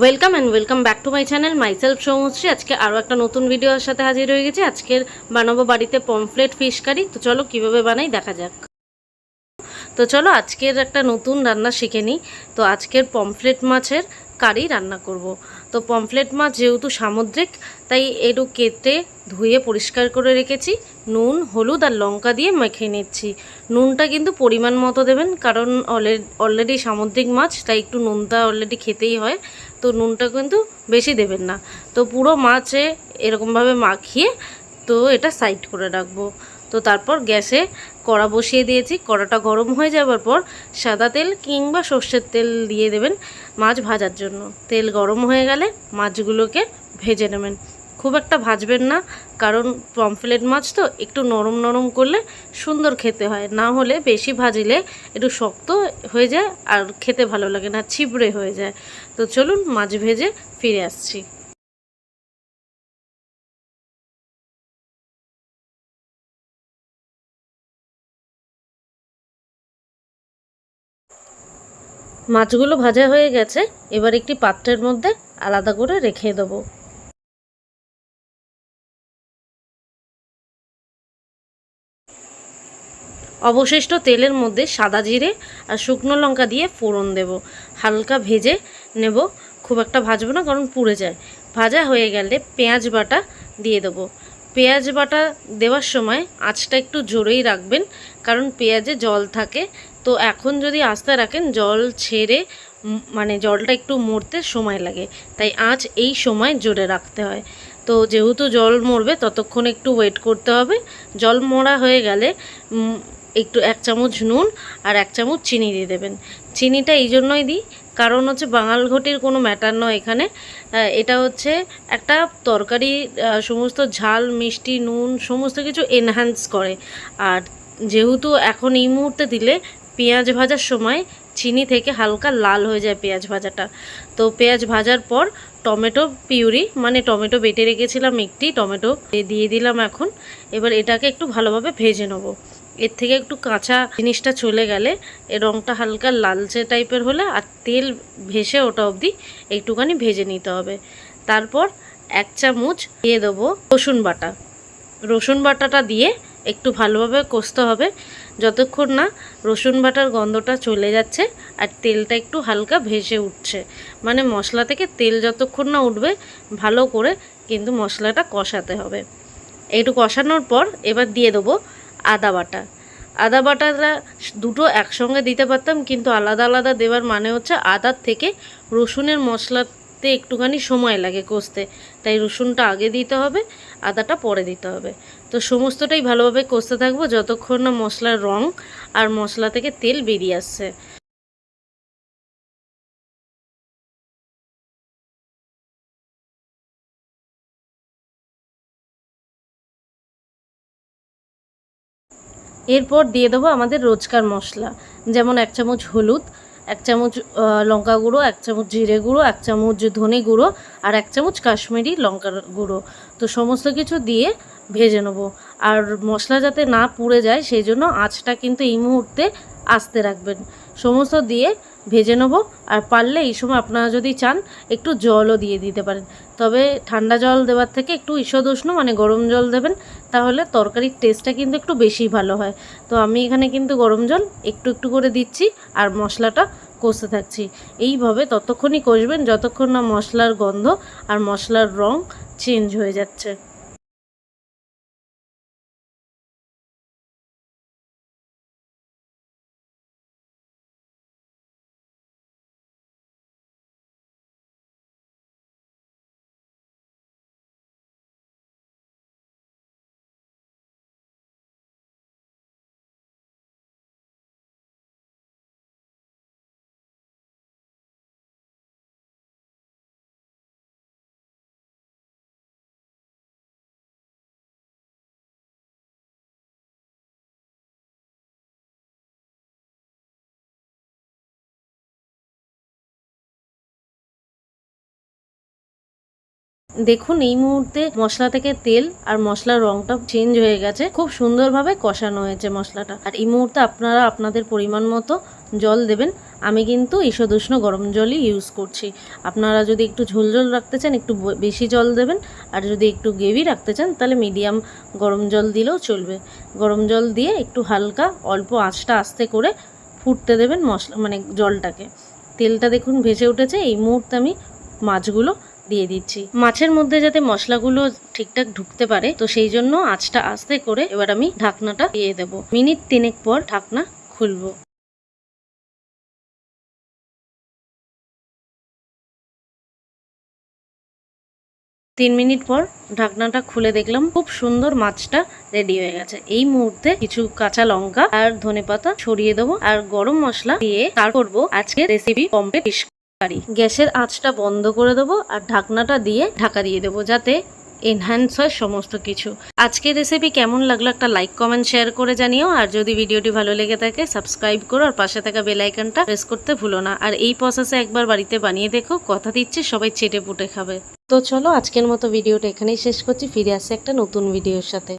Welcome and welcome back to my channel myself Soumashree আজকে আরও একটা নতুন ভিডিওর সাথে হাজির হয়ে গেছি। আজকের বানাবো বাড়িতে পমফ্লেট ফিশ কারি। তো চলো কীভাবে বানাই দেখা যাক। তো চলো আজকের একটা নতুন রান্না শিখে নিই। তো আজকের পমফ্লেট মাছের কারি রান্না করব। তো পমফ্লেট মাছ যেহেতু সামুদ্রিক, তাই একটু কেটে ধুয়ে পরিষ্কার করে রেখেছি। নুন, হলুদ আর লঙ্কা দিয়ে মেখে নিচ্ছি। নুনটা কিন্তু পরিমাণ মতো দেবেন, কারণ অলরেডি সামুদ্রিক মাছ, তাই একটু নুনটা অলরেডি খেতেই হয়। তো নুনটা কিন্তু বেশি দেবেন না। তো পুরো মাছে এরকমভাবে মাখিয়ে তো এটা সাইড করে রাখব। তো তারপর গ্যাসে কড়া বসিয়ে দিয়েছি। কড়াটা গরম হয়ে যাওয়ার পর সাদা তেল কিংবা সর্ষের তেল দিয়ে দেবেন মাছ ভাজার জন্য। তেল গরম হয়ে গেলে মাছগুলোকে ভেজে নেবেন। খুব একটা ভাজবেন না, কারণ পমফ্লেট মাছ তো একটু নরম নরম করলে সুন্দর খেতে হয়। না হলে বেশি ভাজিলে একটু শক্ত হয়ে যায় আর খেতে ভালো লাগে না, ছিবড়ে হয়ে যায়। তো চলুন মাছ ভেজে ফিরে আসছি। মাছগুলো ভাজা হয়ে গেছে, এবার একটি পাত্রের মধ্যে আলাদা করে রেখে দেবো। অবশিষ্ট তেলের মধ্যে সাদা জিরে আর শুকনো লঙ্কা দিয়ে ফোড়ন দেব। হালকা ভেজে নেব। খুব একটা ভাজবো না, কারণ পুড়ে যায়। ভাজা হয়ে গেলে পেঁয়াজ বাটা দিয়ে দেবো। পেঁয়াজ বাটা দেওয়ার সময় আঁচটা একটু জোরেই রাখবেন, কারণ পেঁয়াজে জল থাকে। তো এখন যদি আস্তে রাখেন, জল ছেড়ে মানে জলটা একটু মরতে সময় লাগে। তাই আঁচ এই সময় জোরে রাখতে হয়। তো যেহেতু জল মরবে, ততক্ষণ একটু ওয়েট করতে হবে। জল মরা হয়ে গেলে একটু এক চামচ নুন আর এক চামচ চিনি দিয়ে দেবেন। চিনিটা এই জন্যই দিই, কারণ হচ্ছে বাঙাল ঘটির কোনো ম্যাটার নয় এখানে। এটা হচ্ছে একটা তরকারি সমস্ত ঝাল, মিষ্টি, নুন, সমস্ত কিছু এনহ্যান্স করে। আর যেহেতু এখন এই মুহূর্তে দিলে পেঁয়াজ ভাজার সময় চিনি থেকে হালকা লাল হয়ে যায় পেঁয়াজ ভাজাটা। তো পেঁয়াজ ভাজার পর টমেটো পিউরি মানে টমেটো বেটে রেখেছিলাম একটি, টমেটো দিয়ে দিলাম এখন। এবার এটাকে একটু ভালোভাবে ভেজে নেব। এর থেকে একটু কাঁচা জিনিসটা চলে গেলে এর রঙটা হালকা লালচে টাইপের হলে আর তেল ভেসে ওটা অবধি একটুখানি ভেজে নিতে হবে। তারপর এক চামচ দিয়ে দেবো রসুন বাটা। রসুন বাটাটা দিয়ে একটু ভালোভাবে কষতে হবে। যতক্ষণ না রসুন বাটার গন্ধটা চলে যাচ্ছে আর তেলটা একটু হালকা ভেসে উঠছে। মানে মশলা থেকে তেল যতক্ষণ না উঠবে ভালো করে কিন্তু মশলাটা কষাতে হবে। একটু কষানোর পর এবার দিয়ে দেবো আদা বাটা। আদা বাটাটা দুটো একসঙ্গে দিতে পারতাম, কিন্তু আলাদা আলাদা দেওয়ার মানে হচ্ছে আদার থেকে রসুনের মশলাতে একটুখানি সময় লাগে কষতে। তাই রসুনটা আগে দিতে হবে, আদাটা পরে দিতে হবে। তো সমস্তটাই ভালোভাবে কষতে থাকব, যতক্ষণ না মশলার রং আর মশলা থেকে তেল বেরিয়ে আসছে। এরপর দিয়ে দেবো আমাদের রোজকার মশলা। যেমন এক চামচ হলুদ, এক চামচ লঙ্কা গুঁড়ো, এক চামচ জিরে গুঁড়ো, এক চামচ ধনে গুঁড়ো আর এক চামচ কাশ্মীরি লঙ্কার গুঁড়ো। তো সমস্ত কিছু দিয়ে ভেজে নেব। আর মশলা যাতে না পুড়ে যায়, সেই জন্য আঁচটা কিন্তু এই মুহূর্তে আসতে রাখবেন। সমস্ত দিয়ে ভেজে নেব। আর পারলে এই সময় আপনারা যদি চান, একটু জলও দিয়ে দিতে পারেন। তবে ঠান্ডা জল দেওয়ার থেকে একটু ঈষদুষ্ণ মানে গরম জল দেবেন, তাহলে তরকারির টেস্টটা কিন্তু একটু বেশি ভালো হয়। তো আমি এখানে কিন্তু গরম জল একটু একটু করে দিচ্ছি আর মশলাটা কষতে থাকছি। এইভাবে ততক্ষণই কষবেন, যতক্ষণ না মশলার গন্ধ আর মশলার রং চেঞ্জ হয়ে যাচ্ছে। দেখুন, এই মুহূর্তে মশলা থেকে তেল আর মশলার রংটা চেঞ্জ হয়ে গেছে। খুব সুন্দরভাবে কষানো হয়েছে মশলাটা। আর এই মুহূর্তে আপনারা আপনাদের পরিমাণ মতো জল দেবেন। আমি কিন্তু ঈষদুষ্ণ গরম জলই ইউজ করছি। আপনারা যদি একটু ঝোল ঝোল রাখতে চান, একটু বেশি জল দেবেন। আর যদি একটু গ্রেভি রাখতে চান, তাহলে মিডিয়াম গরম জল দিলেও চলবে। গরম জল দিয়ে একটু হালকা অল্প আঁচটা আস্তে করে ফুটতে দেবেন মশলা মানে জলটাকে। তেলটা দেখুন ভেসে উঠেছে। এই মুহূর্তে আমি মাছগুলো দিয়ে দিচ্ছি। মাছের মধ্যে যাতে মশলাগুলো ঠিকঠাক ঢুকতে পারে, তো সেই জন্য আঁচটা আস্তে করে এবার আমি ঢাকনাটা দিয়ে দেব। মিনিট তিনেক পর ঢাকনা খুলবো। তিন মিনিট পর ঢাকনাটা খুলে দেখলাম খুব সুন্দর মাছটা রেডি হয়ে গেছে। এই মুহূর্তে কিছু কাঁচা লঙ্কা আর ধনেপাতা ছড়িয়ে দেবো আর গরম মশলা দিয়ে তার করব আজকে রেসিপি কমপ্লিট কারি গ্যাসের আঁচটা বন্ধ করে দেবো আর ঢাকনাটা দিয়ে ঢাকা দিয়ে দেবো যাতে এনহ্যান্স হয় সমস্ত কিছু। আজকের রেসিপি কেমন লাগল একটা লাইক কমেন্ট শেয়ার করে জানিও। আর যদি ভিডিওটি ভালো লেগে থাকে সাবস্ক্রাইব করো আর পাশে থাকা বেল আইকনটা প্রেস করতে ভুলো না। আর এই প্রসেসে একবার বাড়িতে বানিয়ে দেখো, কথা দিচ্ছে, সবাই চেটে পুটে খাবে। তো চলো, আজকের মতো ভিডিওটা এখানেই শেষ করছি। ফিরে আসছে একটা নতুন ভিডিওর সাথে।